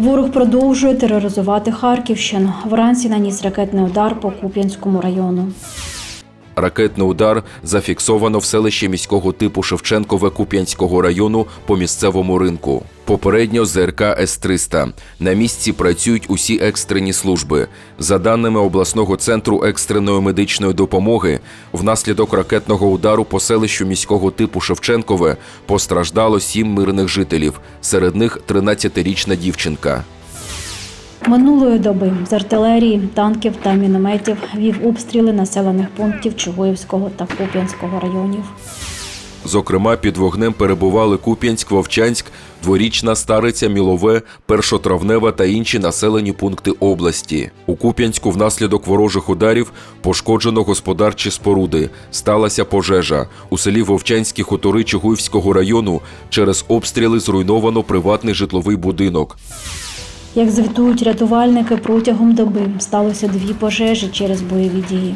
Ворог продовжує тероризувати Харківщину. Вранці наніс ракетний удар по Куп'янському району. Ракетний удар зафіксовано в селищі міського типу Шевченкове Куп'янського району по місцевому ринку. Попередньо ЗРК С-300. На місці працюють усі екстрені служби. За даними обласного центру екстреної медичної допомоги, внаслідок ракетного удару по селищу міського типу Шевченкове постраждало сім мирних жителів. Серед них 13-річна дівчинка. Минулої доби з артилерії, танків та мінометів вів обстріли населених пунктів Чугуївського та Куп'янського районів. Зокрема, під вогнем перебували Куп'янськ, Вовчанськ, дворічна Стариця, Мілове, Першотравнева та інші населені пункти області. У Куп'янську внаслідок ворожих ударів пошкоджено господарчі споруди. Сталася пожежа. У селі Вовчанські хутори Чугуївського району через обстріли зруйновано приватний житловий будинок. Як звітують рятувальники, протягом доби сталося дві пожежі через бойові дії.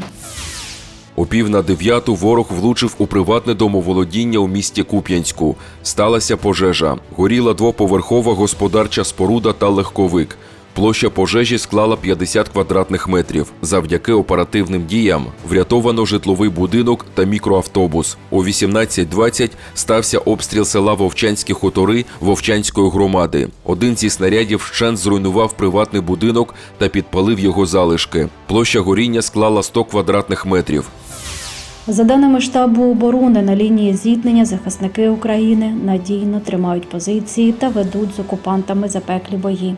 О пів на дев'яту ворог влучив у приватне домоволодіння у місті Куп'янську. Сталася пожежа. Горіла двоповерхова господарча споруда та легковик. Площа пожежі склала 50 квадратних метрів. Завдяки оперативним діям врятовано житловий будинок та мікроавтобус. О 18.20 стався обстріл села Вовчанські хутори Вовчанської громади. Один зі снарядів вщент зруйнував приватний будинок та підпалив його залишки. Площа горіння склала 100 квадратних метрів. За даними штабу оборони, на лінії зіткнення захисники України надійно тримають позиції та ведуть з окупантами запеклі бої.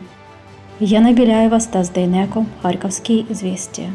Яна Біляєва, Стас Дейнеко, Харківські звісті.